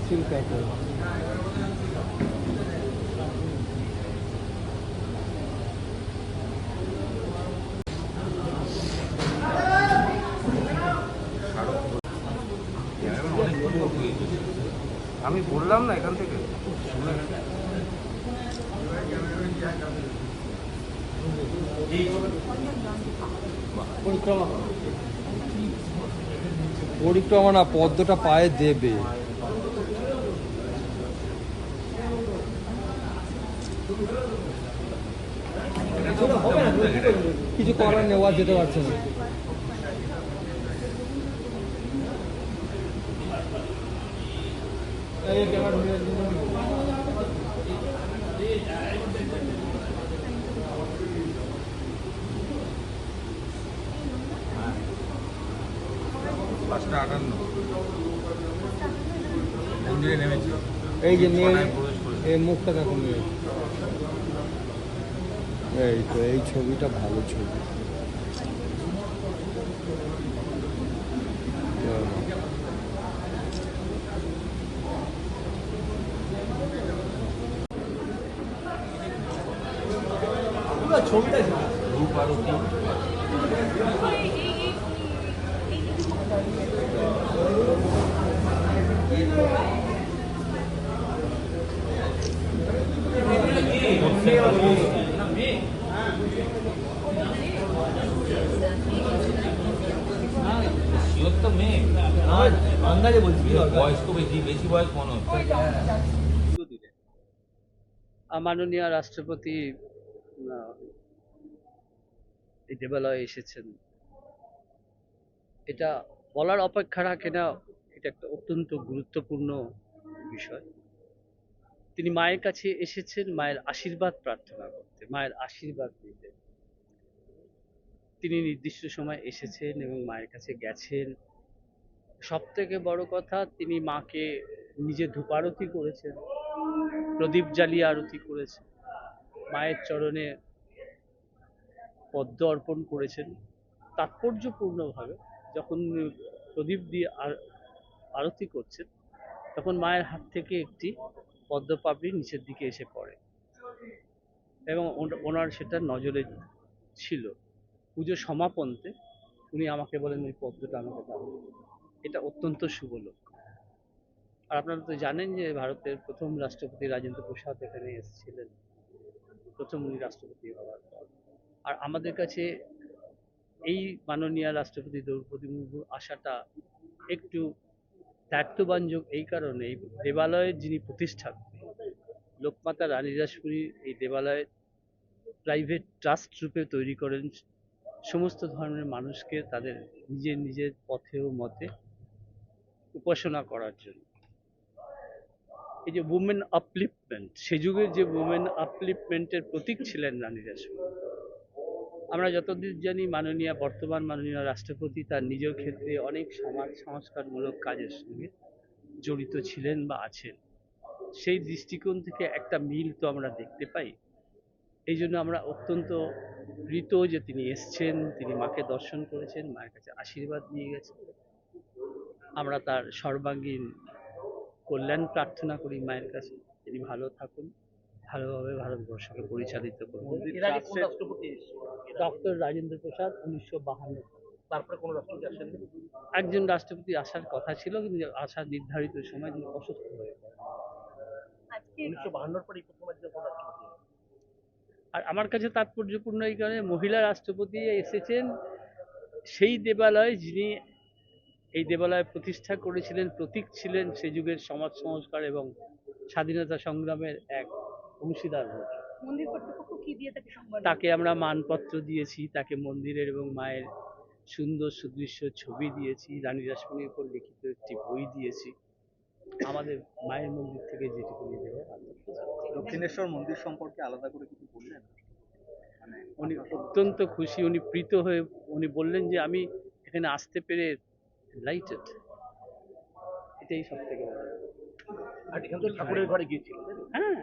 Still package আমি বললাম না এখান থেকে। পরিক্রমা না পদ্মটা পায়ে দেবে। কিছু করার নেওয়া যেতে পারছে না। এই যে মেয়ে মুখটা দেখো মেয়ে। এই তো এই ছবিটা ভালো ছবি রূপ আরতি শিওর তো মেয়ে আন্দাজে বলছি বয়স তো বেশি বেশি বয়স মনে হচ্ছে। মাননীয় রাষ্ট্রপতি দেবালয়ে এসেছেন। এটা বলার অপেক্ষা রাখে না এটা একটা অত্যন্ত গুরুত্বপূর্ণ বিষয়। তিনি মায়ের কাছে এসেছেন মায়ের আশীর্বাদ প্রার্থনা করতে মায়ের আশীর্বাদ নিতে। তিনি নির্দিষ্ট সময় এসেছেন এবং মায়ের কাছে গেছেন। সব থেকে বড় কথা, তিনি মাকে নিজে ধূপারতি করেছেন, প্রদীপ জ্বালিয়ে আরতি করেছেন, মায়ের চরণে পদ্ম অর্পণ করেছেন। তাৎপর্যপূর্ণভাবে যখন প্রদীপ দিয়ে আর- আরতি করছেন, তখন মায়ের হাত থেকে একটি পদ্ম পাপড়ি নিচের দিকে এসে পড়ে এবং ওনার সেটা নজরে ছিল। পুজো সমাপন্তে উনি আমাকে বলেন ওই পদ্মটা আমাকে দাও। এটা অত্যন্ত শুভ লক্ষণ আর আপনারা তো জানেন যে ভারতের প্রথম রাষ্ট্রপতি রাজেন্দ্র প্রসাদ এখানে এসেছিলেন। প্রথম উনি রাষ্ট্রপতি হওয়ার পর। আর আমাদের কাছে এই মাননীয় রাষ্ট্রপতি দ্রৌপদী মুর্মুর আসাটা একটু দায়িত্ববাঞ্জক এই কারণে, এই দেবালয়ের যিনি প্রতিষ্ঠাত্রী লোকমাতা রানী রাসমণি এই দেবালয় প্রাইভেট ট্রাস্ট রূপে তৈরি করেন সমস্ত ধর্মের মানুষকে তাদের নিজের নিজের পথে ও মতে উপাসনা করার জন্য। এই যে উমেন আপলিফমেন্ট সে যুগের যে উমেন আপলিফমেন্টের প্রতীক ছিলেন রানী রাসমণি আমরা যতদিন জানি মাননীয়, বর্তমান মাননীয় রাষ্ট্রপতি তার নিজের ক্ষেত্রে অনেক সমাজ, সংস্কারমূলক কাজের সঙ্গে জড়িত ছিলেন বা আছেন। সেই দৃষ্টিকোণ থেকে একটা মিল তো আমরা দেখতে পাই। এই জন্য আমরা অত্যন্ত কৃত যে তিনি এসছেন তিনি মাকে দর্শন করেছেন মায়ের কাছে আশীর্বাদ নিয়ে গেছেন। আমরা তার সর্বাঙ্গীন কল্যাণ প্রার্থনা করি মায়ের কাছে। তিনি ভালো থাকুন ভালোভাবে ভারতবর্ষকে পরিচালিত করুন। ডক্টর রাজেন্দ্র প্রসাদ উনিশশো বাহান্ন তারপরে কোনো রাষ্ট্রপতি আসেননি? একজন রাষ্ট্রপতি আসার কথা ছিল কিন্তু আসার নির্ধারিত সময় তিনি অসুস্থ হয়ে পড়েন। উনিশশো বাহান্নর পরে প্রথম একজন রাষ্ট্রপতি আর আমার কাছে তাৎপর্যপূর্ণ এই কারণে মহিলা রাষ্ট্রপতি এসেছেন। সেই দেবালয় যিনি এই দেবালয় প্রতিষ্ঠা করেছিলেন প্রতীক ছিলেন সে যুগের সমাজ সংস্কার এবং স্বাধীনতা সংগ্রামের এক অংশীদার হন। মন্দির কর্তৃপক্ষ কি দিয়ে তাকে তাকে আমরা মানপত্র দিয়েছি তাকে মন্দিরের এবং মায়ের সুন্দর সুদৃশ্য ছবি দিয়েছি রানী রাসমণির উপর লিখিত একটি বই দিয়েছি। আমাদের মায়ের মন্দির থেকে যেটুকু দেওয়া দক্ষিণেশ্বর মন্দির সম্পর্কে আলাদা করে কিছু বললেন? মানে উনি অত্যন্ত খুশি উনি প্রীত হয়ে উনি বললেন যে আমি এখানে আসতে পেরে লাইটেড এটাই সব থেকে বড়। আর এখান থেকে ঠাকুরের ঘরে গিয়েছিল হ্যাঁ।